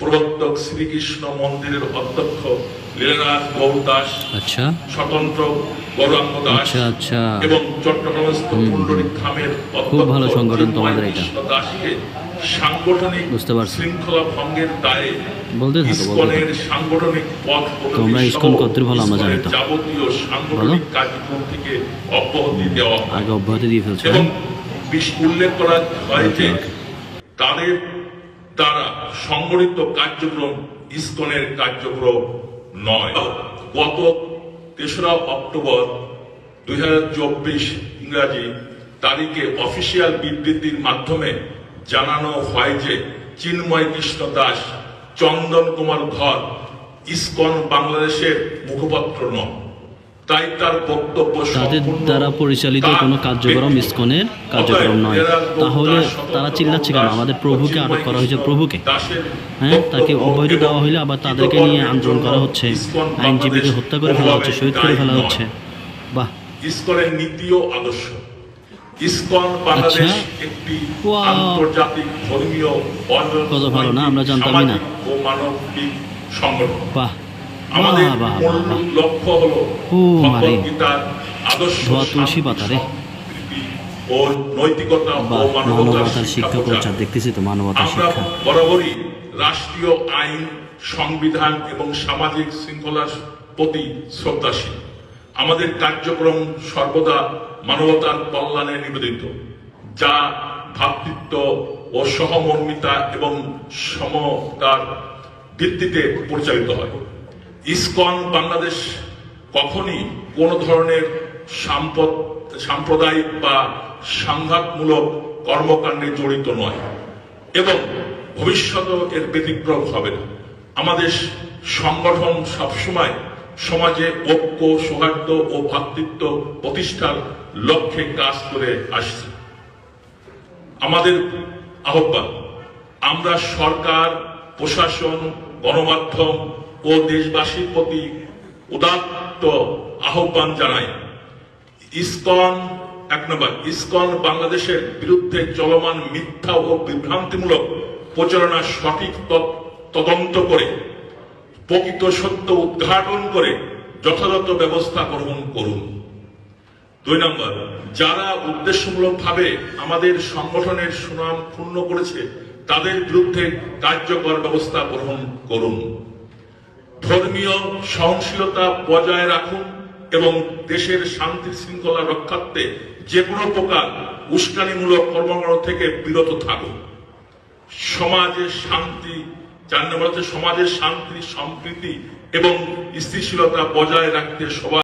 প্রবর্তক শ্রীকৃষ্ণ মন্দিরের অধ্যক্ষ লীলানাথ গৌর দাস আচ্ছা স্বতন্ত্র গৌরাঙ্গ দাস আচ্ছা আচ্ছা এবং চট্টগ্রামস্থ পুণ্ডরিক ধামের খুব ভালো সংগঠন তোমাদের এটা। দাসকে সাংগঠনিক বুঝতে পারছি। শৃঙ্খলা ভঙ্গের দায়ে বলতে থাকো, ইসকনের সাংগঠনিক পথ তোমরা ইসকন ভালো আমরা জানি তো। যাবতীয় সাংগঠনিক কার্যক্রম থেকে অব্যাহতি দেওয়া আগে অব্যাহতি দিয়ে ফেলছো এবং হ্যাঁ? উল্লেখ করা হয় যে। তাদের দ্বারা সংগঠিত কার্যক্রম ইসকনের কার্যক্রম নয়। গত তেসরা অক্টোবর দুই হাজার চব্বিশ ইংরাজি তারিখে অফিসিয়াল বিবৃতির মাধ্যমে জানানো হয় যে চিন্ময় কৃষ্ণ দাস, চন্দন কুমার ঘর ইসকন বাংলাদেশের মুখপাত্র নন। তাই তার বক্তব্য তাদের দ্বারা পরিচালিত কোনো কার্যক্রম। ইসকনের কার্যক্রম নয়। তাহলে তারা চিল্লাচ্ছে কেন? আমাদের প্রভুকে আটক করা হয়েছে প্রভুকে। হ্যাঁ? তাকে অবৈধ দেওয়া হইলে আবার তাদেরকে নিয়ে আন্দোলন করা হচ্ছে। আইনজীবীকে হত্যা করে ফেলা হচ্ছে শহীদ করে ফেলা হচ্ছে। বাহ। ইসকনের নীতি ও আদর্শ। ইসকন বাংলাদেশ আচ্ছা। একটি আন্তর্জাতিক ধর্মীয় কত ভালো না, আমরা জানতামই না। ও মানবিক সংগঠন। বাহ। আমাদের বাহ বাহ মূল বাহ। লক্ষ্য হলো ভগবদ্গীতার আদর্শ তুলসী পাতা রে। ও নৈতিকতা ও মানবতার মানবতার শিক্ষা প্রচার। প্রচার দেখতেছি তো মানবতার শিক্ষা। বরাবরই রাষ্ট্রীয় আইন সংবিধান এবং সামাজিক শৃঙ্খলার প্রতি শ্রদ্ধাশীল। আমাদের কার্যক্রম সর্বদা মানবতার কল্যাণে নিবেদিত যা ভ্রাতৃত্ব ও সহমর্মিতা এবং সমতার ভিত্তিতে পরিচালিত হয়। ইসকন বাংলাদেশ কখনই কোনো ধরনের সাম্পদ, সাম্প্রদায়িক বা সংঘাতমূলক কর্মকাণ্ডে জড়িত নয় এবং ভবিষ্যতেও এর ব্যতিক্রম হবে না। আমাদের সংগঠন সবসময় সমাজে ঐক্য, সৌহার্দ্য ও ভ্রাতৃত্ব প্রতিষ্ঠার লক্ষ্যে কাজ করে আসছে। আমাদের আহ্বান, আমরা সরকার, প্রশাসন, গণমাধ্যম ও দেশবাসীর প্রতি উদাত্ত আহ্বান জানাই। ইসকন, এক নম্বর, ইসকন বাংলাদেশের বিরুদ্ধে চলমান মিথ্যা ও বিভ্রান্তিমূলক প্রচারণার সঠিক তদন্ত করে, প্রকৃত সত্য উদ্ঘাটন করে যথাযথ ব্যবস্থা গ্রহণ করুন। দুই নম্বর, যারা উদ্দেশ্যমূলকভাবে আমাদের সংগঠনের সুনাম ক্ষুণ্ণ করেছে, তাদের বিরুদ্ধে কার্যকর ব্যবস্থা গ্রহণ করুন। ধর্মীয় সহনশীলতা বজায় রাখুন এবং দেশের শান্তি শৃঙ্খলা রক্ষার্থে যে কোনো প্রকার উস্কানিমূলক কর্মকাণ্ড থেকে বিরত থাকুন। সমাজের শান্তি, চার সমাজের শান্তি, সম্প্রীতি এবং স্থিতিশীলতা বজায় রাখতে সবাই